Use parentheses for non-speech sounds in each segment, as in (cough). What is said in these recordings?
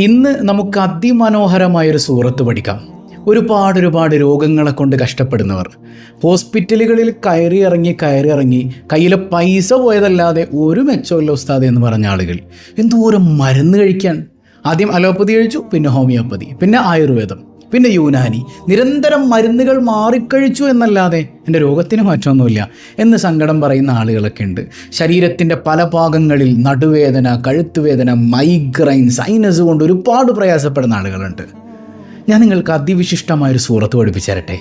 ഇന്ന് നമുക്ക് അതിമനോഹരമായൊരു സൂറത്ത് പഠിക്കാം. ഒരുപാട് ഒരുപാട് രോഗങ്ങളെ കൊണ്ട് കഷ്ടപ്പെടുന്നവർ. ഹോസ്പിറ്റലുകളിൽ കയറി ഇറങ്ങി കയറി ഇറങ്ങി കയ്യിലെ പൈസ പോയതല്ലാതെ ഒരു മെച്ചമില്ല ഉസ്താദ് എന്ന് പറഞ്ഞ ആളുകൾ. എന്തോരം മരുന്ന് കഴിക്കാൻ? ആദ്യം അലോപ്പതി കഴിച്ചു പിന്നെ ഹോമിയോപ്പതി പിന്നെ ആയുർവേദം. പിന്നെ യൂനാനി നിരന്തരം മരുന്നുകൾ മാറിക്കഴിച്ചു എന്നല്ലാതെ എന്റെ രോഗത്തിന് മാറ്റമൊന്നുമില്ല എന്ന് സങ്കടം പറയുന്ന ആളുകളൊക്കെ ഉണ്ട്. ശരീരത്തിന്റെ പല ഭാഗങ്ങളിൽ നടുവേദന കഴുത്തുവേദന മൈഗ്രൈൻ സൈനസ് കൊണ്ട് ഒരുപാട് പ്രയാസപ്പെടുന്ന ആളുകളുണ്ട്. ഞാൻ നിങ്ങൾക്ക് അതിവിശിഷ്ടമായൊരു സൂറത്ത് പഠിപ്പിച്ചു തരട്ടെ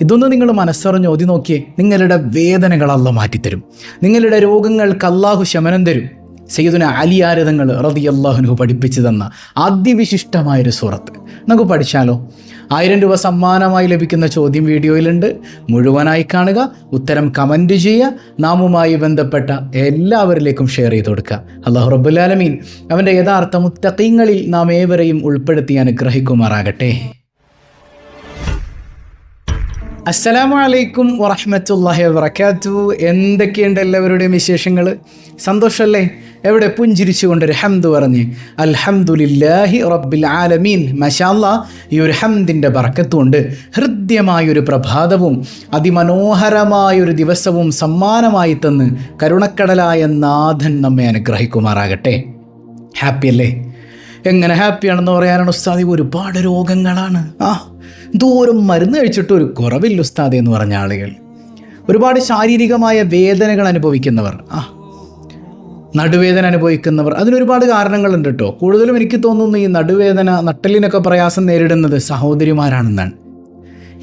ഇതൊന്ന് നിങ്ങൾ മനസ്സറിഞ്ഞ് ഓതി നോക്കിയേ നിങ്ങളുടെ വേദനകൾ അല്ല മാറ്റിത്തരും. നിങ്ങളുടെ രോഗങ്ങൾക്ക് അല്ലാഹു ശമനം തരും. സയ്യിദുന അലിയാരതങ്ങൾ റതി അള്ളാഹുനു പഠിപ്പിച്ചു തന്ന അതിവിശിഷ്ടമായൊരു സുഹൃത്ത് നമുക്ക് പഠിച്ചാലോ? ആയിരം രൂപ സമ്മാനമായി ലഭിക്കുന്ന ചോദ്യം വീഡിയോയിലുണ്ട്. മുഴുവനായി കാണുക ഉത്തരം കമന്റ് ചെയ്യുക നാമുമായി ബന്ധപ്പെട്ട എല്ലാവരിലേക്കും ഷെയർ ചെയ്ത് കൊടുക്കുക. അള്ളാഹു റബ്ബുലാലമീൻ അവന്റെ യഥാർത്ഥ മുത്തക്കീങ്ങളിൽ നാം ഏവരെയും ഉൾപ്പെടുത്തി അനുഗ്രഹിക്കുമാറാകട്ടെ. അസ്സലാമു അലൈക്കും വറഹമത്തല്ലാഹി വബർക്കാത്തു എന്തൊക്കെയുണ്ട് എല്ലാവരുടെയും വിശേഷങ്ങൾ സന്തോഷമല്ലേ എവിടെ പുഞ്ചിരിച്ചുകൊണ്ടൊരു ഹംദ് പറഞ്ഞ് അൽഹംദുലില്ലാഹി റബ്ബിൽ ആലമീൻ. മഷാല്ല ഈ ഒരു ഹംദിന്റെ ബറക്കത്തുകൊണ്ട് ഹൃദ്യമായൊരു പ്രഭാതവും അതിമനോഹരമായൊരു ദിവസവും സമ്മാനമായി തന്ന് കരുണക്കടലായ നാഥൻ നമ്മെ അനുഗ്രഹിക്കുമാറാകട്ടെ. ഹാപ്പി അല്ലേ? എങ്ങനെ ഹാപ്പിയാണെന്ന് പറയാനാണ് ഉസ്താദി? ഒരുപാട് രോഗങ്ങളാണ്. ആ ദൂരം മരുന്ന് കഴിച്ചിട്ട് ഒരു കുറവില്ല ഉസ്താദി എന്ന് പറഞ്ഞ ആളുകൾ. ഒരുപാട് ശാരീരികമായ വേദനകൾ അനുഭവിക്കുന്നവർ. ആ നടുവേദന അനുഭവിക്കുന്നവർ. അതിനൊരുപാട് കാരണങ്ങളുണ്ട് കേട്ടോ കൂടുതലും എനിക്ക് തോന്നുന്നു ഈ നടുവേദന നട്ടലിനൊക്കെ പ്രയാസം നേരിടുന്നത് സഹോദരിമാരാണെന്നാണ്.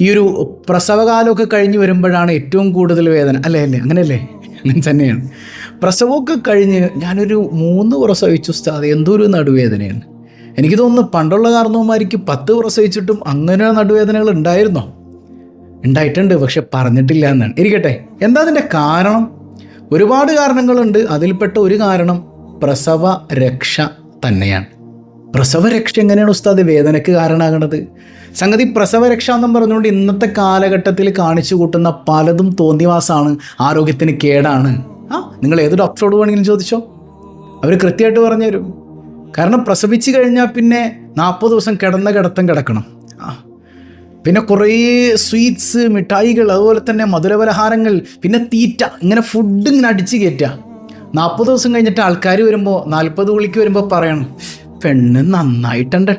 ഈ ഒരു പ്രസവകാലമൊക്കെ കഴിഞ്ഞ് വരുമ്പോഴാണ് ഏറ്റവും കൂടുതൽ വേദന. അല്ലേ അല്ലേ? അങ്ങനെയല്ലേ? അങ്ങനെ തന്നെയാണ്. പ്രസവമൊക്കെ കഴിഞ്ഞ് ഞാനൊരു മൂന്ന് പ്രസവിച്ചു ഉസ്താദ്. എന്തോ ഒരു നടുവേദനയാണ്. എനിക്ക് തോന്നുന്നു പണ്ടുള്ള കാരണവന്മാർക്ക് പത്ത് പ്രസവിച്ചിട്ടും അങ്ങനെ നടുവേദനകൾ ഉണ്ടായിരുന്നോ? ഉണ്ടായിട്ടുണ്ട് പക്ഷെ പറഞ്ഞിട്ടില്ല എന്നാണ്. ഇരിക്കട്ടെ എന്താ അതിന്റെ കാരണം? ഒരുപാട് കാരണങ്ങളുണ്ട് അതിൽപ്പെട്ട ഒരു കാരണം പ്രസവ രക്ഷ തന്നെയാണ്. പ്രസവരക്ഷ എങ്ങനെയാണ് ഉസ്താദ് വേദനയ്ക്ക് കാരണമാകണത്? സംഗതി പ്രസവരക്ഷ എന്നും പറഞ്ഞുകൊണ്ട് ഇന്നത്തെ കാലഘട്ടത്തിൽ കാണിച്ചു കൂട്ടുന്ന പലതും തോന്നിവാസാണ് ആരോഗ്യത്തിന് കേടാണ്. ആ നിങ്ങൾ ഏത് ഡോക്ടറോട് വേണമെങ്കിലും ചോദിച്ചോ? അവർ കൃത്യമായിട്ട് പറഞ്ഞു തരും കാരണം പ്രസവിച്ചു കഴിഞ്ഞാൽ പിന്നെ നാൽപ്പത് ദിവസം കിടന്ന കിടത്തം കിടക്കണം. പിന്നെ കുറേ സ്വീറ്റ്സ് മിഠായികൾ അതുപോലെ തന്നെ മധുരപലഹാരങ്ങൾ പിന്നെ തീറ്റ ഇങ്ങനെ ഫുഡ് ഇങ്ങനെ അടിച്ചു കയറ്റുക നാൽപ്പത് ദിവസം കഴിഞ്ഞിട്ട് ആൾക്കാർ വരുമ്പോൾ നാൽപ്പത് വിളിക്ക് വരുമ്പോൾ പറയണം പെണ്ണ് നന്നായിട്ടുണ്ട്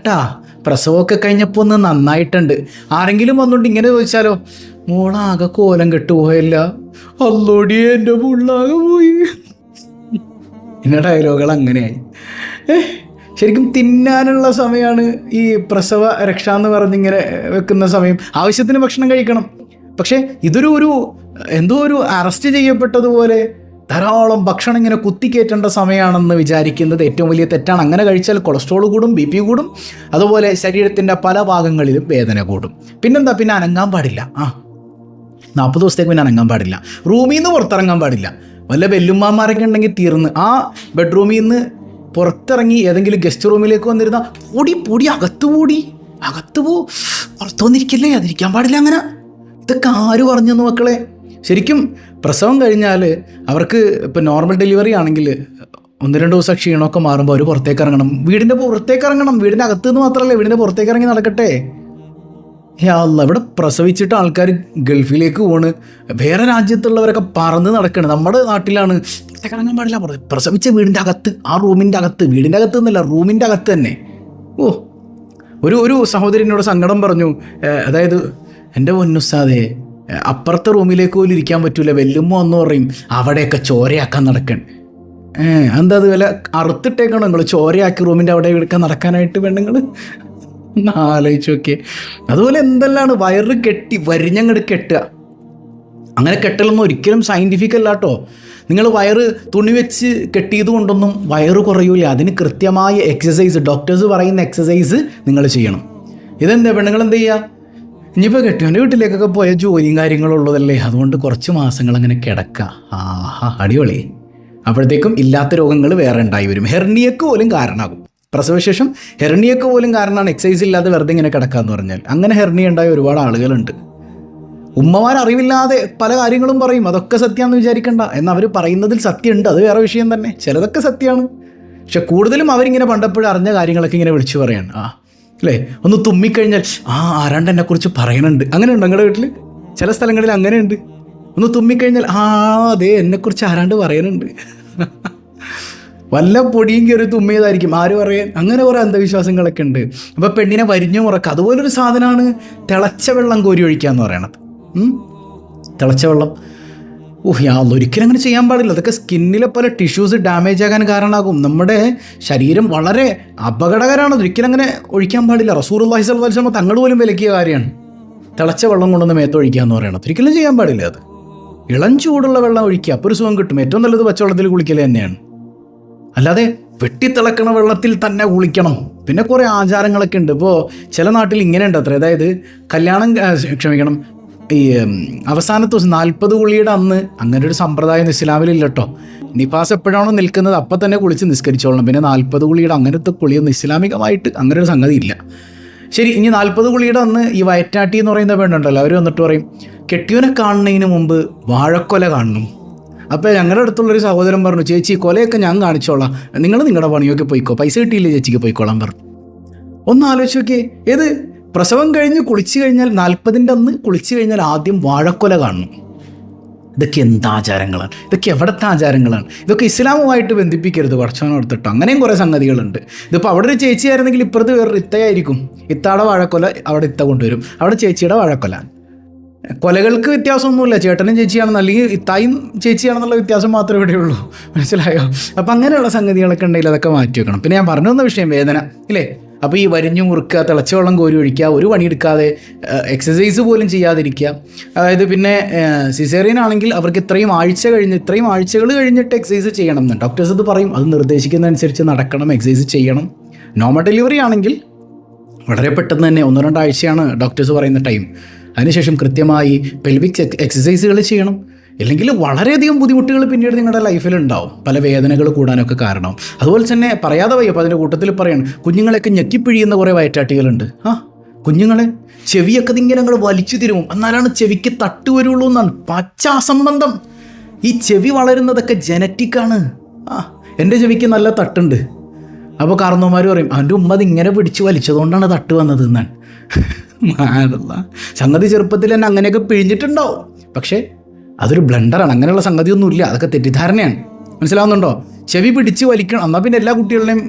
പ്രസവമൊക്കെ കഴിഞ്ഞപ്പോൾ ഒന്ന് നന്നായിട്ടുണ്ട്. ആരെങ്കിലും വന്നുകൊണ്ട് ഇങ്ങനെ ചോദിച്ചാലോ മോളാകെ കോലം കെട്ടുപോയല്ല അല്ലോടി എന്റെ പുള്ളാകെ പോയി. (laughs) എന്നെ ഡയലോഗുകൾ അങ്ങനെയായി. ശരിക്കും തിന്നാനുള്ള സമയമാണ് ഈ പ്രസവ രക്ഷ എന്ന് പറഞ്ഞിങ്ങനെ വെക്കുന്ന സമയം. ആവശ്യത്തിന് ഭക്ഷണം കഴിക്കണം. പക്ഷേ ഇതൊരു ഒരു എന്തോ ഒരു അറസ്റ്റ് ചെയ്യപ്പെട്ടതുപോലെ ധാരാളം ഭക്ഷണം ഇങ്ങനെ കുത്തിക്കയറ്റേണ്ട സമയമാണെന്ന് വിചാരിക്കുന്നത് ഏറ്റവും വലിയ തെറ്റാണ്. അങ്ങനെ കഴിച്ചാൽ കൊളസ്ട്രോൾ കൂടും ബി പി കൂടും അതുപോലെ ശരീരത്തിന്റെ പല ഭാഗങ്ങളിലും വേദന കൂടും. പിന്നെന്താ? പിന്നെ അനങ്ങാൻ പാടില്ല. ആ നാൽപ്പത് ദിവസത്തേക്ക് പിന്നെ അനങ്ങാൻ പാടില്ല. റൂമിൽ നിന്ന് പുറത്തിറങ്ങാൻ പാടില്ല. വല്ല വെല്ലുമ്മാന്മാരൊക്കെ ഉണ്ടെങ്കിൽ തീർന്ന്. ആ ബെഡ്റൂമിൽ നിന്ന് പുറത്തിറങ്ങി ഏതെങ്കിലും ഗസ്റ്റ് റൂമിലേക്ക് വന്നിരുന്ന പൊടി പൊടി അകത്ത് കൂടി അകത്ത് പോ. പുറത്തു വന്നിരിക്കില്ലേ? അതിരിക്കാൻ പാടില്ല അങ്ങനെ. ഇതൊക്കെ ആര് പറഞ്ഞു മക്കളെ? ശരിക്കും പ്രസവം കഴിഞ്ഞാൽ അവർക്ക് ഇപ്പം നോർമൽ ഡെലിവറി ആണെങ്കിൽ ഒന്ന് രണ്ട് ദിവസം ക്ഷീണമൊക്കെ മാറുമ്പോൾ അവർ പുറത്തേക്ക് ഇറങ്ങണം. വീടിന്റെ പുറത്തേക്ക് ഇറങ്ങണം. വീടിന്റെ അകത്ത് നിന്ന് മാത്രമല്ല വീടിന്റെ പുറത്തേക്ക് ഇറങ്ങി നടക്കട്ടെ? അല്ല ഇവിടെ പ്രസവിച്ചിട്ട് ആൾക്കാർ ഗൾഫിലേക്ക് പോണ്. വേറെ രാജ്യത്തുള്ളവരൊക്കെ പറന്ന് നടക്കണം. നമ്മുടെ നാട്ടിലാണ്. കറങ്ങാൻ പാടില്ല. പ്രസവിച്ച വീടിന്റെ അകത്ത് ആ റൂമിന്റെ അകത്ത് വീടിന്റെ അകത്ത് എന്നല്ല റൂമിന്റെ അകത്ത് തന്നെ. ഓ ഒരു ഒരു സഹോദരനോട് സങ്കടം പറഞ്ഞു. അതായത് എന്റെ പൊന്നുസാദേ അപ്പുറത്തെ റൂമിലേക്ക് പോലും ഇരിക്കാൻ പറ്റൂല. വെല്ലുമ്പോൾ എന്ന് പറയും അവിടെയൊക്കെ ചോരയാക്കാൻ നടക്കൺ എന്താ അത് വല്ല അറുത്തിട്ടേക്കണോ നിങ്ങൾ ചോരയാക്കി റൂമിന്റെ അവിടെ എടുക്കാൻ നടക്കാനായിട്ട് പെണ്ണുങ്ങൾ ഒന്ന് ആലോചിച്ച് നോക്കിയേ. അതുപോലെ എന്തെല്ലാണ് വയറ് കെട്ടി വരിഞ്ഞങ്ങട് കെട്ടുക. അങ്ങനെ കെട്ടലൊന്നും ഒരിക്കലും സയന്റിഫിക് അല്ല കേട്ടോ നിങ്ങൾ വയറ് തുണി വെച്ച് കെട്ടിയത് കൊണ്ടൊന്നും വയറ് കുറയൂല. അതിന് കൃത്യമായ എക്സസൈസ് ഡോക്ടേഴ്സ് പറയുന്ന എക്സസൈസ് നിങ്ങൾ ചെയ്യണം. ഇതെന്താ പെണ്ണുങ്ങൾ എന്ത് ചെയ്യുക ഇനിയിപ്പോൾ കെട്ടിയവന്റെ വീട്ടിലേക്കൊക്കെ പോയ ജോലിയും കാര്യങ്ങളും ഉള്ളതല്ലേ? അതുകൊണ്ട് കുറച്ച് മാസങ്ങൾ അങ്ങനെ കിടക്കുക ആഹാ അടിപൊളി. അപ്പോഴത്തേക്കും ഇല്ലാത്ത രോഗങ്ങൾ വേറെ ഉണ്ടായി വരും. ഹെർണിയക്ക് പോലും കാരണമാകും പ്രസവശേഷം ഹെർണിയൊക്കെ പോലും കാരണമാണ് എക്സസൈസ് ഇല്ലാതെ വെറുതെ ഇങ്ങനെ കിടക്കാന്ന് പറഞ്ഞാൽ. അങ്ങനെ ഹെർണിയ ഉണ്ടായ ഒരുപാട് ആളുകളുണ്ട്. ഉമ്മമാർ അറിവില്ലാതെ പല കാര്യങ്ങളും പറയും അതൊക്കെ സത്യമാണെന്ന് വിചാരിക്കണ്ട. എന്ന് അവർ പറയുന്നതിൽ സത്യമുണ്ട് അത് വേറെ വിഷയം തന്നെ. ചിലതൊക്കെ സത്യമാണ് പക്ഷെ കൂടുതലും അവരിങ്ങനെ പണ്ടപ്പോഴും അറിഞ്ഞ കാര്യങ്ങളൊക്കെ ഇങ്ങനെ വിളിച്ചു പറയാണ്. ആ അല്ലേ? ഒന്ന് തുമ്മിക്കഴിഞ്ഞാൽ ആ ആരാണ്ട് എന്നെക്കുറിച്ച് പറയണുണ്ട്. അങ്ങനെയുണ്ട് നിങ്ങളുടെ വീട്ടിൽ ചില സ്ഥലങ്ങളിൽ അങ്ങനെയുണ്ട്. ഒന്ന് തുമ്മിക്കഴിഞ്ഞാൽ ആ അതെ എന്നെക്കുറിച്ച് ആരാണ്ട് പറയുന്നുണ്ട് (laughs) വല്ല പൊടിയും കയറി തുമ്മിയതായിരിക്കും. ആര് പറയാൻ അങ്ങനെ കുറേ അന്ധവിശ്വാസങ്ങളൊക്കെ ഉണ്ട്. അപ്പോൾ പെണ്ണിനെ വരിഞ്ഞു മുറക്കുക അതുപോലൊരു സാധനമാണ് തിളച്ച വെള്ളം കോരി ഒഴിക്കുക എന്ന് പറയണത്? തിളച്ച വെള്ളം. ഓഹ് യാ ഒരിക്കലും അങ്ങനെ ചെയ്യാൻ പാടില്ല. അതൊക്കെ സ്കിന്നിലെ പല ടിഷ്യൂസ് ഡാമേജ് ആകാൻ കാരണമാകും. നമ്മുടെ ശരീരം വളരെ അപകടകരമാണ്. ഒരിക്കലും അങ്ങനെ ഒഴിക്കാൻ പാടില്ല. റസൂർ അള്ളാഹി സ്വലമ തങ്ങൾ പോലും വിലക്കിയ കാര്യമാണ്. തിളച്ച വെള്ളം കൊണ്ടൊന്ന് മേത്തൊഴിക്കുക എന്ന് പറയണത്. ഒരിക്കലും ചെയ്യാൻ പാടില്ല അത്. ഇളം ചൂടുള്ള വെള്ളം ഒഴിക്കുക. അപ്പോൾ ഒരു സുഖം കിട്ടും. ഏറ്റവും നല്ലത് പച്ചവെള്ളത്തിൽ കുളിക്കൽ തന്നെയാണ്. അല്ലാതെ വെട്ടിത്തിളക്കണ വെള്ളത്തിൽ തന്നെ കുളിക്കണം. പിന്നെ കുറേ ആചാരങ്ങളൊക്കെ ഉണ്ട്. ഇപ്പോൾ ചില നാട്ടിൽ ഇങ്ങനെ ഉണ്ട് അത്ര. അതായത് കല്യാണം ക്ഷമിക്കണം. ഈ അവസാനത്തെ ദിവസം നാൽപ്പത് കുളിയുടെ അന്ന് അങ്ങനെ ഒരു സമ്പ്രദായം ഇസ്ലാമിലില്ല കേട്ടോ നിഫാസ് എപ്പോഴാണോ നിൽക്കുന്നത് അപ്പം തന്നെ കുളിച്ച് നിസ്കരിച്ചോളണം. പിന്നെ നാൽപ്പത് കുളിയുടെ അങ്ങനത്തെ കുളിയൊന്നും ഇസ്ലാമികമായിട്ട് അങ്ങനെ ഒരു സംഗതി ഇല്ല. ശരി ഇനി നാൽപ്പത് കുളിയുടെ അന്ന് ഈ വയറ്റാട്ടി എന്ന് പറയുന്ന പെണ്ണുണ്ടല്ലോ അവർ വന്നിട്ട് പറയും കെട്ടിയവനെ കാണുന്നതിന് മുമ്പ് വാഴക്കൊല കാണണം. അപ്പോൾ ഞങ്ങളുടെ അടുത്തുള്ളൊരു സഹോദരൻ പറഞ്ഞു ചേച്ചി കൊലയൊക്കെ ഞാൻ കാണിച്ചോളാം. നിങ്ങൾ നിങ്ങളുടെ പണിയൊക്കെ പോയിക്കോ. പൈസ കിട്ടിയില്ലേ ചേച്ചിക്ക് പോയിക്കോളാം പറഞ്ഞു. ഒന്ന് ആലോചിച്ച് നോക്കിയേ. ഏത്? പ്രസവം കഴിഞ്ഞ് കുളിച്ചു കഴിഞ്ഞാൽ നാൽപ്പതിന്റെ അന്ന് കുളിച്ചു കഴിഞ്ഞാൽ ആദ്യം വാഴക്കൊല കാണണം. ഇതൊക്കെ എന്ത് ആചാരങ്ങളാണ്? ഇതൊക്കെ എവിടുത്തെ ആചാരങ്ങളാണ്? ഇതൊക്കെ ഇസ്ലാമുമായിട്ട് ബന്ധിപ്പിക്കരുത് കുറച്ചോനം എടുത്തിട്ടോ അങ്ങനെയും കുറേ സംഗതികളുണ്ട്. ഇതിപ്പോൾ അവിടെ ഒരു ചേച്ചിയായിരുന്നെങ്കിൽ ഇപ്പുറത്ത് വേറൊരു ഇത്തയായിരിക്കും. ഇത്താടെ വാഴക്കൊല അവിടെ ഇത്ത കൊണ്ടുവരും. അവിടെ ചേച്ചിയുടെ വാഴക്കൊല. കൊലകൾക്ക് വ്യത്യാസമൊന്നുമില്ല. ചേട്ടനും ചേച്ചിയാണെന്ന് അല്ലെങ്കിൽ ഇത്തായും ചേച്ചിയാണെന്നുള്ള വ്യത്യാസം മാത്രമേ ഇവിടെ ഉള്ളൂ മനസ്സിലായോ? അപ്പം അങ്ങനെയുള്ള സംഗതികളൊക്കെ ഉണ്ടെങ്കിൽ അതൊക്കെ മാറ്റി വെക്കണം. പിന്നെ ഞാൻ പറഞ്ഞു വന്ന വിഷയം വേദന ഇല്ലേ? അപ്പോൾ ഈ വരിഞ്ഞു മുറുക്കുക തിളച്ച വെള്ളം കോരി ഒഴിക്കുക ഒരു പണിയെടുക്കാതെ എക്സസൈസ് പോലും ചെയ്യാതിരിക്കുക. അതായത് പിന്നെ സിസേറിയൻ ആണെങ്കിൽ അവർക്ക് ഇത്രയും ആഴ്ച കഴിഞ്ഞ് ഇത്രയും ആഴ്ചകൾ കഴിഞ്ഞിട്ട് എക്സസൈസ് ചെയ്യണം എന്ന്. ഡോക്ടേഴ്സ് ഇത് പറയും അത് നിർദ്ദേശിക്കുന്നതനുസരിച്ച് നടക്കണം എക്സസൈസ് ചെയ്യണം. നോമ ഡെലിവറി ആണെങ്കിൽ വളരെ പെട്ടെന്ന് തന്നെ ഒന്നോ രണ്ടാഴ്ചയാണ് ഡോക്ടേഴ്സ് പറയുന്ന ടൈം അതിനുശേഷം കൃത്യമായി പെൽവിക് എക്സസൈസുകൾ ചെയ്യണം. ഇല്ലെങ്കിൽ വളരെയധികം ബുദ്ധിമുട്ടുകൾ പിന്നീട് നിങ്ങളുടെ ലൈഫിൽ ഉണ്ടാവും. പല വേദനകൾ കൂടാനൊക്കെ കാരണം. അതുപോലെ തന്നെ പറയാതെ വയ്യ അപ്പോൾ അതിന്റെ കൂട്ടത്തിൽ പറയണം കുഞ്ഞുങ്ങളെയൊക്കെ ഞെക്കിപ്പിഴിയുന്ന കുറേ വയറ്റാട്ടികളുണ്ട്. ആ കുഞ്ഞുങ്ങളെ ചെവിയൊക്കെ ഇങ്ങനെ അങ്ങോട്ട് വലിച്ചു തിരുവും. എന്നാലാണ് ചെവിക്ക് തട്ട് വരുള്ളൂ എന്നാണ്. പച്ച അസംബന്ധം ഈ ചെവി വളരുന്നതൊക്കെ ജനറ്റിക്കാണ് ആ എന്റെ ചെവിക്ക് നല്ല തട്ടുണ്ട്. അപ്പോൾ കാരണവന്മാർ പറയും അവന്റെ ഉമ്മ അതിങ്ങനെ പിടിച്ച് വലിച്ചതുകൊണ്ടാണ് തട്ട് വന്നത് എന്നാണ്. മാറല്ല. സംഗതി ചെറുപ്പത്തിൽ തന്നെ അങ്ങനെയൊക്കെ പിഴിഞ്ഞിട്ടുണ്ടാവും. പക്ഷേ അതൊരു ബ്ലണ്ടറാണ് അങ്ങനെയുള്ള സംഗതിയൊന്നുമില്ല. അതൊക്കെ തെറ്റിദ്ധാരണയാണ്. മനസ്സിലാവുന്നുണ്ടോ? ചെവി പിടിച്ച് വലിക്കണം. എന്നാൽ പിന്നെ എല്ലാ കുട്ടികളുടെയും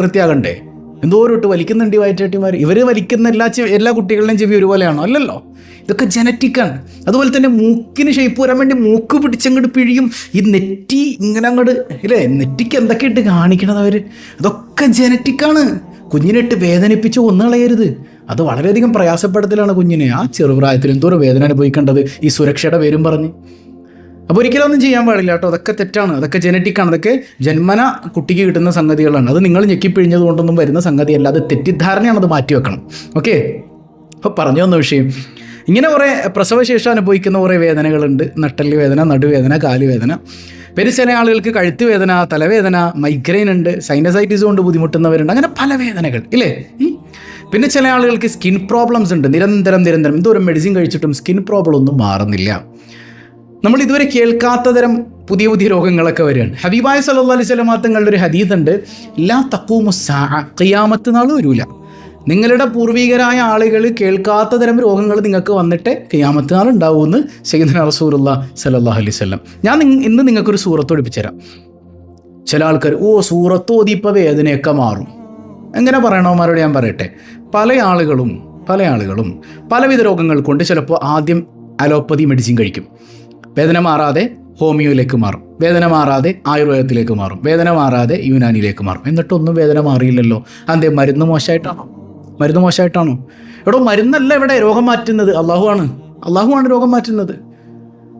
കൃത്യമാകണ്ടേ? എന്തോരം ഇട്ട് വലിക്കുന്നുണ്ട് വയറ്റാട്ടിമാർ ഇവർ വലിക്കുന്ന എല്ലാ എല്ലാ കുട്ടികളുടെയും ചെവി ഒരുപോലെയാണോ? അല്ലല്ലോ. ഇതൊക്കെ ജനറ്റിക്കാണ് അതുപോലെ തന്നെ മൂക്കിന് ഷേപ്പ് വരാൻ വേണ്ടി മൂക്ക് പിടിച്ചങ്ങോട്ട് പിഴിയും. ഈ നെറ്റി ഇങ്ങനെ അങ്ങോട്ട് ഇല്ലേ? നെറ്റിക്ക് എന്തൊക്കെ ഇട്ട് കാണിക്കണത് അവർ അതൊക്കെ ജനറ്റിക്കാണ് കുഞ്ഞിനിട്ട് വേദനിപ്പിച്ച് ഒന്നുകളയരുത് അത് വളരെയധികം പ്രയാസപ്പെടുത്തലാണ് കുഞ്ഞിനെ. ആ ചെറുപ്രായത്തിൽ എന്തോരം വേദന അനുഭവിക്കേണ്ടത് ഈ സുരക്ഷയുടെ പേരും പറഞ്ഞ്. അപ്പോൾ ഒരിക്കലും ഒന്നും ചെയ്യാൻ പാടില്ല കേട്ടോ. അതൊക്കെ തെറ്റാണ്. അതൊക്കെ ജനറ്റിക്കാണ് അതൊക്കെ ജന്മന കുട്ടിക്ക് കിട്ടുന്ന സംഗതികളാണ്. അത് നിങ്ങൾ ഞെക്കിപ്പിഴിഞ്ഞത് കൊണ്ടൊന്നും വരുന്ന സംഗതിയല്ല. അത് തെറ്റിദ്ധാരണയാണ് അത് മാറ്റി വെക്കണം. ഓക്കെ അപ്പോൾ പറഞ്ഞു വന്ന വിഷയം. ഇങ്ങനെ കുറേ പ്രസവശേഷം അനുഭവിക്കുന്ന കുറേ വേദനകളുണ്ട്. നട്ടൽ വേദന നടുവേദന കാലുവേദന. പിന്നെ ചില ആളുകൾക്ക് കഴുത്ത് വേദന തലവേദന മൈഗ്രെയിൻ ഉണ്ട് സൈനസൈറ്റിസ് കൊണ്ട് ബുദ്ധിമുട്ടുന്നവരുണ്ട് അങ്ങനെ പല വേദനകൾ ഇല്ലേ? പിന്നെ ചില ആളുകൾക്ക് സ്കിൻ പ്രോബ്ലംസ് ഉണ്ട് നിരന്തരം നിരന്തരം എന്തോരം മെഡിസിൻ കഴിച്ചിട്ടും സ്കിൻ പ്രോബ്ലം ഒന്നും മാറുന്നില്ല. നമ്മൾ ഇതുവരെ കേൾക്കാത്ത തരം പുതിയ പുതിയ രോഗങ്ങളൊക്കെ വരികയാണ്. ഹബീബായ സല്ലല്ലാഹു അലൈഹി വസല്ലം തങ്ങളുടെ ഒരു ഹദീസ് ഉണ്ട് ലാ തക്കൂമു സാ ഖിയാമത്ത് നാൾ വരൂല. നിങ്ങളുടെ പൂർവികരായ ആളുകൾ കേൾക്കാത്ത തരം രോഗങ്ങൾ നിങ്ങൾക്ക് വന്നിട്ട് ഖിയാമത്ത് നാൾ ഉണ്ടാവുമെന്ന് സയ്യിദ്ന റസൂലുള്ള സല്ലല്ലാഹു അലൈഹി ഞാൻ ഇന്ന് നിങ്ങൾക്കൊരു സൂറത്ത് പഠിപ്പിച്ചു തരാം ചില ആൾക്കാർ ഓ സൂറത്ത് ഓതിപ്പോൾ വേദനയൊക്കെ മാറും. എങ്ങനെ പറയണവന്മാരോട് ഞാൻ പറയട്ടെ? പല ആളുകളും പല ആളുകളും പലവിധ രോഗങ്ങൾ കൊണ്ട് ചിലപ്പോൾ ആദ്യം അലോപ്പതി മെഡിസിൻ കഴിക്കും. വേദന മാറാതെ ഹോമിയോയിലേക്ക് മാറും. വേദന മാറാതെ ആയുർവേദത്തിലേക്ക് മാറും. വേദന മാറാതെ യുനാനിയിലേക്ക് മാറും. എന്നിട്ടൊന്നും വേദന മാറിയില്ലല്ലോ. അതേ മരുന്ന് മോശമായിട്ടാണോ? മരുന്ന് മോശമായിട്ടാണോ? എടോ മരുന്നല്ല ഇവിടെ രോഗം മാറ്റുന്നത്. അള്ളാഹുവാണ്. അള്ളാഹുവാണ് രോഗം മാറ്റുന്നത്.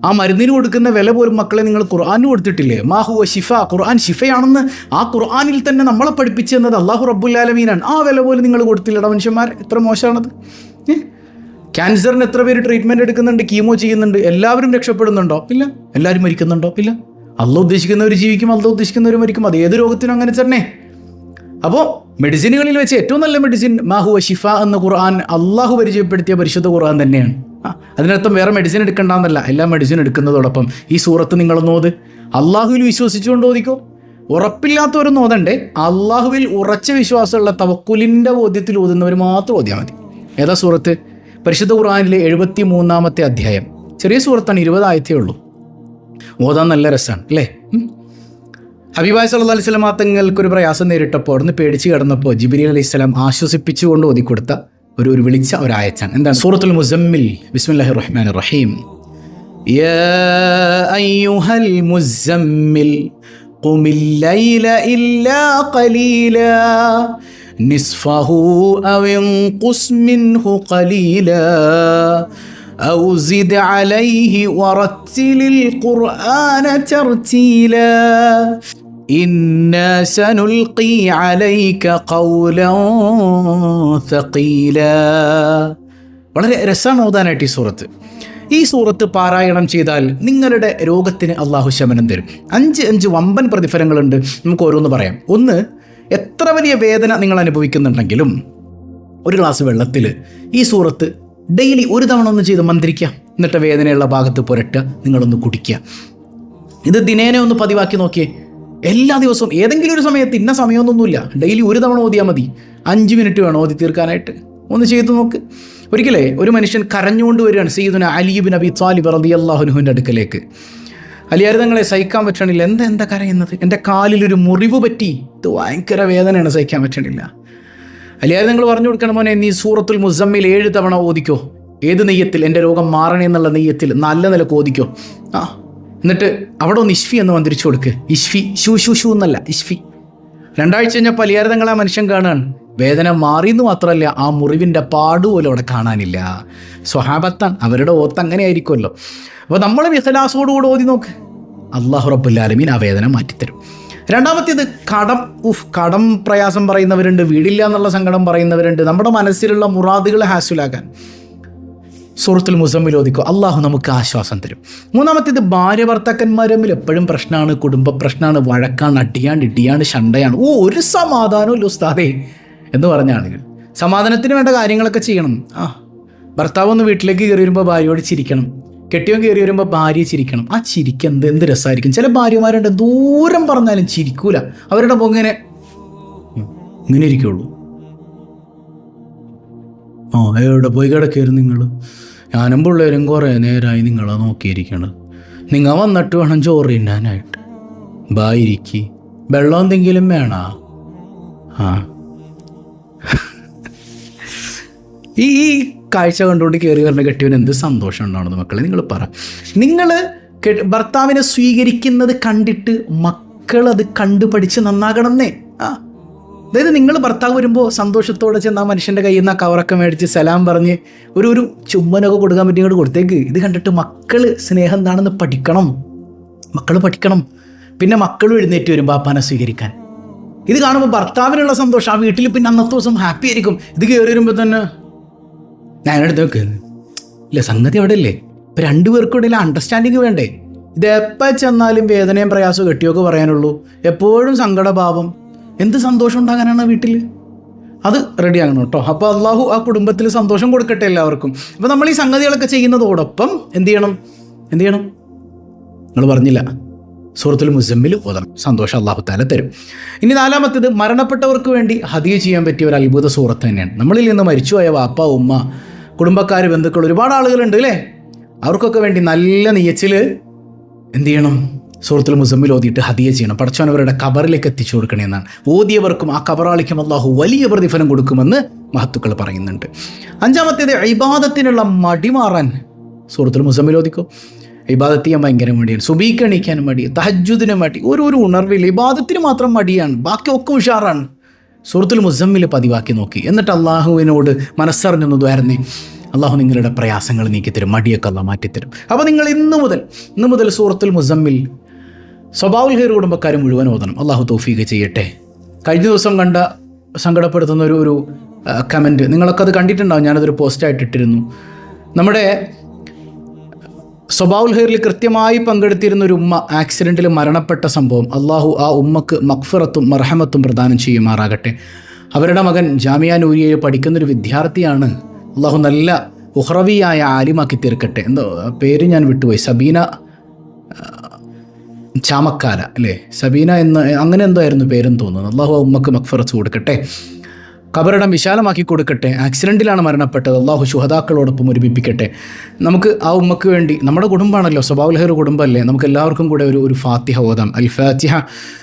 ആ മരുന്നിന് കൊടുക്കുന്ന വില പോലും മക്കളെ നിങ്ങൾ ഖുർആാനും കൊടുത്തിട്ടില്ലേ? മാഹുവ ഷിഫ ഖുർആൻ ഷിഫയാണെന്ന് ആ ഖുർആാനിൽ തന്നെ നമ്മളെ പഠിപ്പിച്ചു തന്നത് അള്ളാഹു റബ്ബുല്ലാലമീനാണ് ആ വില പോലും നിങ്ങൾ കൊടുത്തില്ലട മനുഷ്യന്മാർ. എത്ര മോശമാണത്? ക്യാൻസറിന് എത്ര പേര് ട്രീറ്റ്മെന്റ് എടുക്കുന്നുണ്ട് കീമോ ചെയ്യുന്നുണ്ട് എല്ലാവരും രക്ഷപ്പെടുന്നുണ്ടോ? ഇല്ല. എല്ലാവരും മരിക്കുന്നുണ്ടോ? ഇല്ല. അല്ല ഉദ്ദേശിക്കുന്നവർ ജീവിക്കും അല്ല ഉദ്ദേശിക്കുന്നവർ മരിക്കും. അത് ഏത് രോഗത്തിനും അങ്ങനെ തന്നെ. അപ്പോൾ മെഡിസിനുകളിൽ വെച്ച് ഏറ്റവും നല്ല മെഡിസിൻ മാഹുവ ഷിഫ എന്ന ഖുർആൻ അള്ളാഹു പരിചയപ്പെടുത്തിയ പരിശുദ്ധ ഖുർആൻ തന്നെയാണ്. അതിനർത്ഥം വേറെ മെഡിസിൻ എടുക്കേണ്ടെന്നല്ല. എല്ലാ മെഡിസിൻ എടുക്കുന്നതോടൊപ്പം ഈ സൂറത്ത് നിങ്ങളൊന്ന് ഓത്. അള്ളാഹുവിൽ വിശ്വസിച്ചുകൊണ്ട് ഓദിക്കോ ഒരു ഓതണ്ടേ. അള്ളാഹുവിൽ ഉറച്ച വിശ്വാസമുള്ള തവക്കുലിന്റെ ബോധ്യത്തിൽ ഓതുന്നവർ മാത്രം ഓതിയാൽ മതി. ഏതാ സൂറത്ത്? പരിശുദ്ധ ഖുർആാനിലെ എഴുപത്തി മൂന്നാമത്തെ അധ്യായം. ചെറിയ സൂറത്താണ് ഇരുപതായത്തേ ഉള്ളൂ. ഓതാൻ നല്ല രസമാണ് അല്ലേ. ഹബീബായ് സല്ലല്ലാഹു അലൈഹി വസല്ലം തങ്ങൾക്കൊരു പ്രയാസം നേരിട്ടപ്പോൾ അവിടുന്ന് പേടിച്ച് കിടന്നപ്പോൾ ജിബിരി അലൈഹി സ്വലാം ആശ്വസിപ്പിച്ചുകൊണ്ട് ഓതിക്കൊടുത്ത ഒരു ഒരു വിളിച്ച ഒരു ആയച്ചാണ് എന്താണ് സൂറത്തുൽ മുസമ്മിൽ ബിസ്മില്ലാഹിർ റഹ്മാനിർ റഹീം يا أيها المزمل قم الليل إلا قليلا نصفه أو انقص منه قليلا أو زد عليه ورتل القرآن ترتيلا إنا سنلقي عليك قولا ثقيلا വളരെ രസമാണ് ഓതാനായിട്ട് ഈ സൂറത്ത് ഈ സൂറത്ത് പാരായണം ചെയ്താൽ നിങ്ങളുടെ രോഗത്തിന് അള്ളാഹു ശമനം തരും അഞ്ച് അഞ്ച് വമ്പൻ പ്രതിഫലങ്ങളുണ്ട് നമുക്ക് ഓരോന്ന് പറയാം ഒന്ന് എത്ര വലിയ വേദന നിങ്ങൾ അനുഭവിക്കുന്നുണ്ടെങ്കിലും ഒരു ഗ്ലാസ് വെള്ളത്തിൽ ഈ സൂറത്ത് ഡെയിലി ഒരു തവണ ഒന്ന് ചെയ്ത് മന്ത്രിക്കുക എന്നിട്ട് വേദനയുള്ള ഭാഗത്ത് പുരട്ടുക നിങ്ങളൊന്ന് കുടിക്കുക ഇത് ദിനേനെ ഒന്ന് പതിവാക്കി നോക്കിയേ എല്ലാ ദിവസവും ഏതെങ്കിലും ഒരു സമയത്ത് ഇന്ന സമയമൊന്നുമില്ല. ഡെയിലി ഒരു തവണ ഓതിയാൽ മതി. അഞ്ച് മിനിറ്റ് വേണം ഓതി തീർക്കാനായിട്ട്. ഒന്ന് ചെയ്തു നോക്ക്. ഒരിക്കലേ ഒരു മനുഷ്യൻ കരഞ്ഞുകൊണ്ട് വരികയാണ് സീദുന അലിബിൻ അബി താലിബ് റതി അള്ളാഹുനുഹുവിന്റെ അടുക്കലേക്ക്. അലിയാരിതങ്ങളെ സഹിക്കാൻ പറ്റണില്ല? എന്താ എന്താ കരയുന്നത്? എന്റെ കാലിലൊരു മുറിവ് പറ്റി. ഇത് ഭയങ്കര വേദനയാണ് സഹിക്കാൻ പറ്റണില്ല. നിങ്ങൾ പറഞ്ഞു കൊടുക്കണം മോനെ നീ സൂറത്തുൽ മുസമ്മിൽ ഏഴ് തവണ ഓദിക്കോ ഏത് നെയ്യത്തിൽ? എന്റെ രോഗം മാറണേ എന്നുള്ള നെയ്യത്തിൽ നല്ല നിലയ്ക്ക് ഓദിക്കോ ആ എന്നിട്ട് അവിടെ ഒന്ന് ഇഷ്ഫി എന്ന് മന്ത്രിച്ചു കൊടുക്ക്. ഇഷ്ഫി ഷൂ ഷൂ ഷൂ എന്നല്ല ഇഷ്ഫി. രണ്ടാഴ്ച കഴിഞ്ഞാൽ പലിയാരതങ്ങൾ ആ മനുഷ്യൻ കാണുകയാണ് വേദന മാറിയെന്ന് മാത്രമല്ല ആ മുറിവിന്റെ പാട് പോലും അവിടെ കാണാനില്ല. സ്വഹാബത്താണ് അവരുടെ ഓത്ത് അങ്ങനെ ആയിരിക്കുമല്ലോ അപ്പോൾ നമ്മൾ വിഹലാസോടുകൂടി ഓതി നോക്ക്. അള്ളാഹു റബ്ബുല്ലാലമീൻ ആ വേദന മാറ്റിത്തരും. രണ്ടാമത്തേത് കടം. ഉഫ് കടം പ്രയാസം പറയുന്നവരുണ്ട് വീടില്ല എന്നുള്ള സങ്കടം പറയുന്നവരുണ്ട്. നമ്മുടെ മനസ്സിലുള്ള മുറാദുകൾ ഹാസുലാക്കാൻ സൂറത്തുൽ മുസമ്മിൽ ഓദിക്കോ അള്ളാഹു നമുക്ക് ആശ്വാസം തരും. മൂന്നാമത്തേത് ഭാര്യ ഭർത്താക്കന്മാർ തമ്മിൽ എപ്പോഴും പ്രശ്നമാണ് കുടുംബ പ്രശ്നമാണ് വഴക്കാണ് അടിയാണ് ഇടിയാണ് ശണ്ടയാണ്. ഓ ഒരു സമാധാനമില്ല ഉസ്താദേ എന്ന് പറഞ്ഞ ആളുകൾ. സമാധാനത്തിന് വേണ്ട കാര്യങ്ങളൊക്കെ ചെയ്യണം. ആ ഭർത്താവ് ഒന്ന് വീട്ടിലേക്ക് കയറി വരുമ്പോൾ ഭാര്യയോട് ചിരിക്കണം. കെട്ടിയവൻ കയറി വരുമ്പോൾ ഭാര്യ ചിരിക്കണം. ആ ചിരിക്ക് എന്ത് എന്ത് രസമായിരിക്കും? ചില ഭാര്യമാരുണ്ട് ദൂരം പറഞ്ഞാലും ചിരിക്കൂല. അവരുടെ പൊങ്ങനെ ഇങ്ങനെ ഇരിക്കുള്ളൂ. ആ എവിടെ പോയി കിടക്കരുത് നിങ്ങൾ ഞാനും പിള്ളേരും കുറേ നേരമായി നിങ്ങളെ നോക്കിയിരിക്കണത് നിങ്ങൾ വന്നിട്ട് വേണം ചോറ് തിന്നാനായിട്ട്. ഇരിക്കി. വെള്ളം എന്തെങ്കിലും വേണ? ആ. ഈ ഈ കാഴ്ച കണ്ടുകൊണ്ട് കയറി വരുന്ന കെട്ടിയവൻ എന്ത് സന്തോഷം ഉണ്ടാവുന്നത് മക്കളെ നിങ്ങൾ പറ. നിങ്ങൾ ഭർത്താവിനെ സ്വീകരിക്കുന്നത് കണ്ടിട്ട് മക്കൾ അത് കണ്ടുപഠിച്ച് നന്നാകണമെന്നേ. ആ. അതായത് നിങ്ങൾ ഭർത്താവ് വരുമ്പോൾ സന്തോഷത്തോടെ ചെന്ന് ആ മനുഷ്യന്റെ കയ്യിൽ നിന്ന് ആ കവറൊക്കെ മേടിച്ച് സലാം പറഞ്ഞ് ഒരു ഒരു ചുമ്മനൊക്കെ കൊടുക്കാൻ പറ്റി കൊടുത്തേക്ക്. ഇത് കണ്ടിട്ട് മക്കൾ സ്നേഹം എന്താണെന്ന് പഠിക്കണം. മക്കൾ പഠിക്കണം. പിന്നെ മക്കളും എഴുന്നേറ്റ് വരും ബാപ്പാനെ സ്വീകരിക്കാൻ. ഇത് കാണുമ്പോൾ ഭർത്താവിനുള്ള സന്തോഷം ആ വീട്ടിൽ പിന്നെ അന്നത്തെ ദിവസം ഹാപ്പി ആയിരിക്കും. ഇത് കയറി വരുമ്പോൾ തന്നെ ഞാനെടുത്ത് നോക്ക്. ഇല്ല സംഗതി അവിടെ അല്ലേ ഇപ്പം രണ്ടുപേർക്കും ഇടയിൽ അണ്ടർസ്റ്റാൻഡിങ് വേണ്ടേ? ഇത് എപ്പോൾ ചെന്നാലും വേദനയും പ്രയാസവും കെട്ടിയൊക്കെ പറയാനുള്ളൂ. എപ്പോഴും സങ്കടഭാവം. എന്ത് സന്തോഷം ഉണ്ടാകാനാണ് വീട്ടിൽ അത് റെഡി ആകണം കേട്ടോ. അപ്പോൾ അള്ളാഹു ആ കുടുംബത്തിൽ സന്തോഷം കൊടുക്കട്ടെ എല്ലാവർക്കും. അപ്പോൾ നമ്മൾ ഈ സംഗതികളൊക്കെ ചെയ്യുന്നതോടൊപ്പം എന്ത് ചെയ്യണം? എന്ത് ചെയ്യണം? നിങ്ങൾ പറഞ്ഞില്ല. സൂറത്തുൽ മുസമ്മിൽ ഓതണം. സന്തോഷം അള്ളാഹു താല തരും. ഇനി നാലാമത്തേത് മരണപ്പെട്ടവർക്ക് വേണ്ടി ഹദിയ ചെയ്യാൻ പറ്റിയ ഒരു അത്ഭുത സൂറത്ത് തന്നെയാണ്. നമ്മളിൽ നിന്ന് മരിച്ചുപോയ വാപ്പ ഉമ്മ കുടുംബക്കാർ ബന്ധുക്കൾ ഒരുപാട് ആളുകളുണ്ട് അല്ലേ? അവർക്കൊക്കെ വേണ്ടി നല്ല നീയച്ചിൽ എന്ത് ചെയ്യണം? സൂറത്തുൽ മുസമ്മിൽ ഓതിയിട്ട് ഹദിയ ചെയ്യണം. പഠിച്ചവൻ അവരുടെ കബറിലേക്ക് എത്തിച്ചു കൊടുക്കണേ എന്നാണ്. ഓതിയവർക്കും ആ കബറാളിക്കും അള്ളാഹു വലിയ പ്രതിഫലം കൊടുക്കുമെന്ന് മഹത്തുക്കൾ പറയുന്നുണ്ട്. അഞ്ചാമത്തേത് ഇബാദത്തിനുള്ള മടി മാറാൻ സൂറത്തുൽ മുസമ്മിൽ ഓദിക്കോ ഇബാദത്ത് ചെയ്യാൻ ഭയങ്കര മടിയാണ്. സുബീക്ക് എണീക്കാനും മടി തഹജുദിന് മടി ഒരു ഉണർവില്ല ഇബാദത്തിന് മാത്രം മടിയാണ്. ബാക്കി ഒക്കെ ഉഷാറാണ്. സുഹൃത്തുൽ മുസമ്മിൽ പതിവാക്കി നോക്കി. എന്നിട്ട് അള്ളാഹുവിനോട് മനസ്സറിഞ്ഞൊന്ന് ദ്വാരന്നേ അള്ളാഹു നിങ്ങളുടെ പ്രയാസങ്ങൾ നീക്കിത്തരും മടിയൊക്കെ അല്ല മാറ്റിത്തരും. അപ്പോൾ നിങ്ങൾ ഇന്നു മുതൽ ഇന്നു മുതൽ സൂറത്തുൽ മുസമ്മിൽ സ്വഭാവുൽ ഹൈർ കുടുംബക്കാർ മുഴുവൻ ഓതണം. അള്ളാഹു തൗഫീഖ് ചെയ്യട്ടെ. കഴിഞ്ഞ ദിവസം കണ്ട സങ്കടപ്പെടുത്തുന്ന ഒരു ഒരു കമന്റ് നിങ്ങളൊക്കെ അത് കണ്ടിട്ടുണ്ടാവും. ഞാനതൊരു പോസ്റ്റായിട്ട് ഇട്ടിരുന്നു. നമ്മുടെ സ്വഭാവുൽ ഹെയറിൽ കൃത്യമായി പങ്കെടുത്തിരുന്ന ഒരു ഉമ്മ ആക്സിഡന്റിൽ മരണപ്പെട്ട സംഭവം അള്ളാഹു ആ ഉമ്മക്ക് മക്ഫിറത്തും മർഹമത്തും പ്രദാനം ചെയ്യുമാറാകട്ടെ. അവരുടെ മകൻ ജാമിയ നൂരിയയിൽ പഠിക്കുന്നൊരു വിദ്യാർത്ഥിയാണ്. അള്ളാഹു നല്ല ഉഹ്റവിയായ ആലിമാക്കി തീർക്കട്ടെ. എന്തോ പേര് ഞാൻ വിട്ടുപോയി. സബീന ചാമക്കാല അല്ലേ? സബീന എന്ന് അങ്ങനെ എന്തോ ആയിരുന്നു പേരെന്ന് തോന്നുന്നു. അള്ളാഹു ഉമ്മക്ക് മക്ഫറത്ത് കൊടുക്കട്ടെ. കബറിടം വിശാലമാക്കി കൊടുക്കട്ടെ. ആക്സിഡന്റിലാണ് മരണപ്പെട്ടത്. അള്ളാഹു ശുഹതാക്കളോടൊപ്പം ഒരുമിപ്പിക്കട്ടെ. നമുക്ക് ആ ഉമ്മക്ക് വേണ്ടി നമ്മുടെ കുടുംബമാണല്ലോ സ്വഭാവലഹർ കുടുംബമല്ലേ? നമുക്ക് എല്ലാവർക്കും കൂടെ ഒരു ഒരു ഫാത്തിഹ ഓതാം. അൽ ഫാത്തിഹ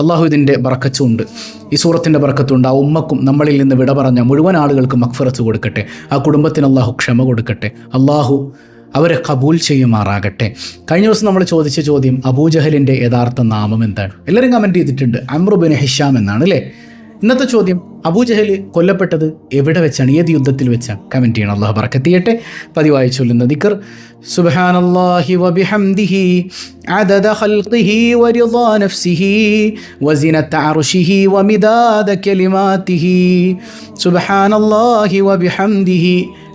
അള്ളാഹു ഇതിന്റെ ബറക്കച്ചുണ്ട് ഈ സൂറത്തിന്റെ ബറക്കത്തുണ്ട്. ആ ഉമ്മക്കും നമ്മളിൽ നിന്ന് വിട പറഞ്ഞ മുഴുവൻ ആളുകൾക്കും മക്ഫറത്ത് കൊടുക്കട്ടെ. ആ കുടുംബത്തിന് അള്ളാഹു ക്ഷമ കൊടുക്കട്ടെ. അള്ളാഹു അവരെ കബൂൽ ചെയ്യുമാറാകട്ടെ. കഴിഞ്ഞ ദിവസം നമ്മൾ ചോദിച്ച ചോദ്യം അബൂജഹലിന്റെ യഥാർത്ഥ നാമം എന്താണ്? എല്ലാവരും കമന്റ് ചെയ്തിട്ടുണ്ട്. അമ്രുബിൻ ഹിഷാം എന്നാണ് അല്ലേ? ഇന്നത്തെ ചോദ്യം അബൂജഹൽ കൊല്ലപ്പെട്ടത് എവിടെ വെച്ചാണ് ഏത് യുദ്ധത്തിൽ വെച്ചാണ് കമൻറ്റ് ചെയ്യണം അള്ളാഹു ബറക്കത്തിയട്ടെ പതിവായി ചൊല്ലുന്ന ദിക്കർ സുബ്ഹാനല്ലാഹി വബിഹംദിഹി عدد خلقه ورضا نفسه وزنة عرشه ومداد كلماته سبحان الله وبحمده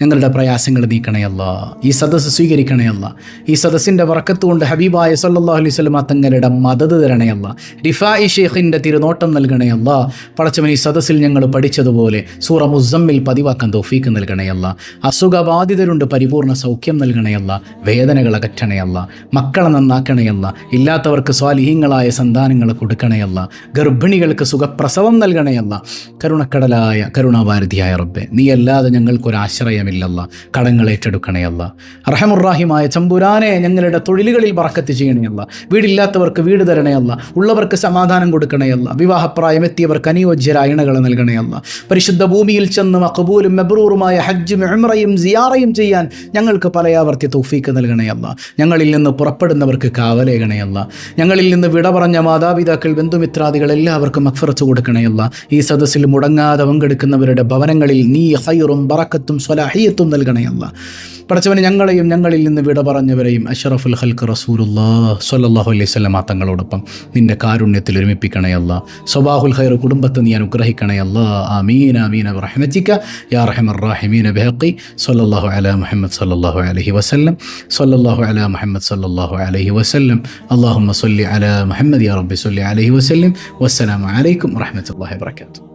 ഞങ്ങളുടെ പ്രയാസങ്ങൾ നീക്കണയല്ല ഈ സദസ്സ് സ്വീകരിക്കണയല്ല ഈ സദസ്സിന്റെ വറക്കത്തുകൊണ്ട് ഹബീബായ സല്ലാഹു അലൈഹി സ്വലമ തങ്ങളുടെ മദത് തരണയല്ല റിഫായി ഷെയ്ഖിന്റെ തിരുനോട്ടം നൽകണയല്ല പടച്ചവൻ ഈ സദസ്സിൽ ഞങ്ങൾ പഠിച്ചതുപോലെ സൂറ മുസമ്മിൽ പതിവാക്കാൻ തോഫീക്ക് നൽകണയല്ല അസുഖബാധിതരുണ്ട് പരിപൂർണ സൗഖ്യം നൽകണയല്ല വേദനകൾ അകറ്റണയല്ല മക്കളെ നന്നാക്കണയല്ല ഇല്ലാത്തവർക്ക് സ്വാലിഹീങ്ങളായ സന്താനങ്ങൾ കൊടുക്കണയല്ല ഗർഭിണികൾക്ക് സുഖപ്രസവം നൽകണയല്ല കരുണക്കടലായ കരുണാഭാരതിയായ റബ്ബെ നീ അല്ലാതെ ഞങ്ങൾക്കൊരാശ്രയം സമയമില്ലല്ല. കടങ്ങൾ ഏറ്റെടുക്കണയല്ല റഹമുറാഹിമായ ചമ്പുരാനെ ഞങ്ങളുടെ തൊഴിലുകളിൽ പറക്കത്ത് ചെയ്യണയല്ല വീടില്ലാത്തവർക്ക് വീട് തരണയല്ല ഉള്ളവർക്ക് സമാധാനം കൊടുക്കണയല്ല വിവാഹപ്രായം എത്തിയവർക്ക് അനുയോജ്യരായ ഇണകൾ നൽകണയല്ല പരിശുദ്ധ ഭൂമിയിൽ ചെന്ന് മക്കബൂലും മെബ്രൂറുമായ ഹജ്ജും എമ്രയും സിയാറയും ചെയ്യാൻ ഞങ്ങൾക്ക് പലയാവർത്തി തൗഫീക്ക് നൽകണയല്ല ഞങ്ങളിൽ നിന്ന് പുറപ്പെടുന്നവർക്ക് കാവലേകണയല്ല ഞങ്ങളിൽ നിന്ന് വിട പറഞ്ഞ മാതാപിതാക്കൾ ബന്ധുമിത്രാദികൾ എല്ലാവർക്കും അക്ഫറച്ച് കൊടുക്കണയല്ല ഈ സദസ്സിൽ മുടങ്ങാതെ പങ്കെടുക്കുന്നവരുടെ ഭവനങ്ങളിൽ നീ ഹൈറും ബറക്കത്തും സ്വലാഹി തഹിയത്തും നൽകണയല്ല പഠിച്ചവന് ഞങ്ങളെയും ഞങ്ങളിൽ നിന്ന് വിട പറഞ്ഞവരെയും അഷറഫുൽ ഹൽക്ക് റസൂലുല്ലാ സല്ലാഹു അലൈഹി സ്വലമ തങ്ങളോടൊപ്പം നിന്റെ കാരുണ്യത്തിൽ ഒരുമിപ്പിക്കണയല്ല സ്വബാഹുൽ ഹൈർ കുടുംബത്തെ നീ അനുഗ്രഹിക്കണയല്ല ആമീൻ ആമീൻ. റഹ്മത്തിക്ക യാ റഹമർ റാഹിമീൻ ബഹക്കി സല്ലാഹു അല മുഹമ്മദ് സല്ലാഹു അലഹി വസല്ലം. സല്ലാഹു അല മുഹമ്മദ് സല്ലാഹു അലഹി വസല്ലം. അല്ലാഹുമ്മ സല്ലി അല മുഹമ്മദ് യാ റബ്ബി സല്ലി അലൈഹി വസല്ലം. വസ്സലാമലൈക്കും വറഹ്മത്തുള്ളാഹി വബറകാതുഹു.